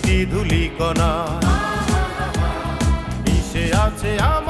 প্রতিটি ধুলিকণায় মিশে আছে আমাদের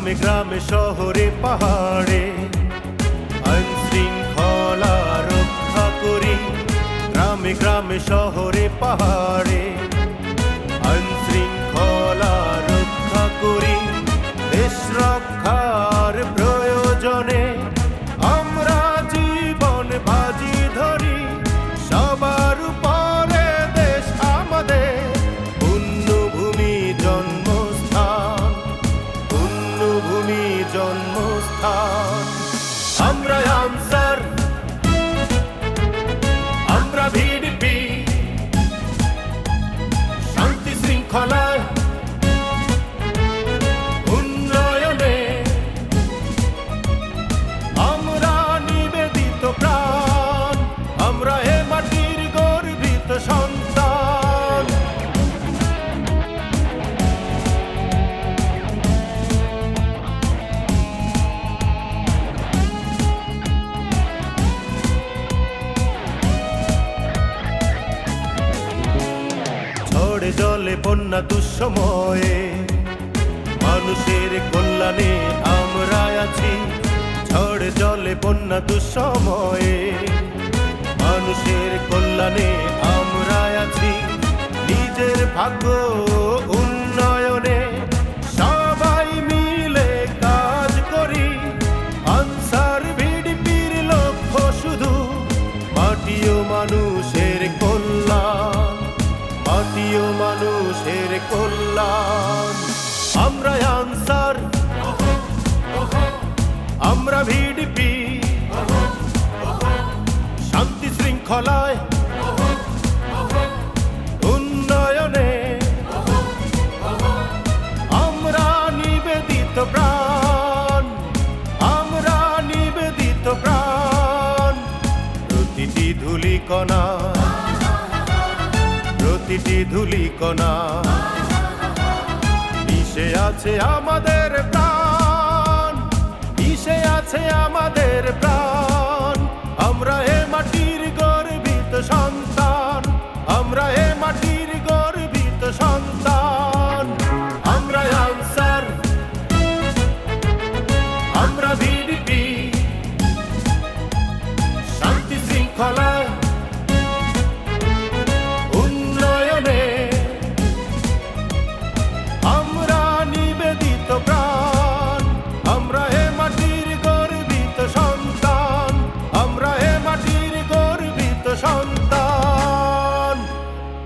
গ্রামে গ্রামে শহরে পাহাড়ে আইনশৃঙ্খলা রক্ষা করি। গ্রামে গ্রামে শহরে পাহাড়ে জন্মস্থান। আমরা আনসার জলে বন্যা দুঃসময়ে। মানুষের কল্যাণে আমরা আছি, ঝড় জলে বন্যা দুঃসময়ে। মানুষের কল্যাণে আমরা আছি, নিজের ভাগ্য কল্যাণ আমরা আনসার আমরা ভিডিপি শান্তি শৃঙ্খলায়, উন্নয়নে, আমরা নিবেদিত প্রাণ, আমরা নিবেদিত প্রাণ। প্রতিটি ধুলিকণা প্রতিটি ধুলিকণা মিশে আছে আমাদের প্রাণ মিশে আছে আমাদের প্রাণ। আমরা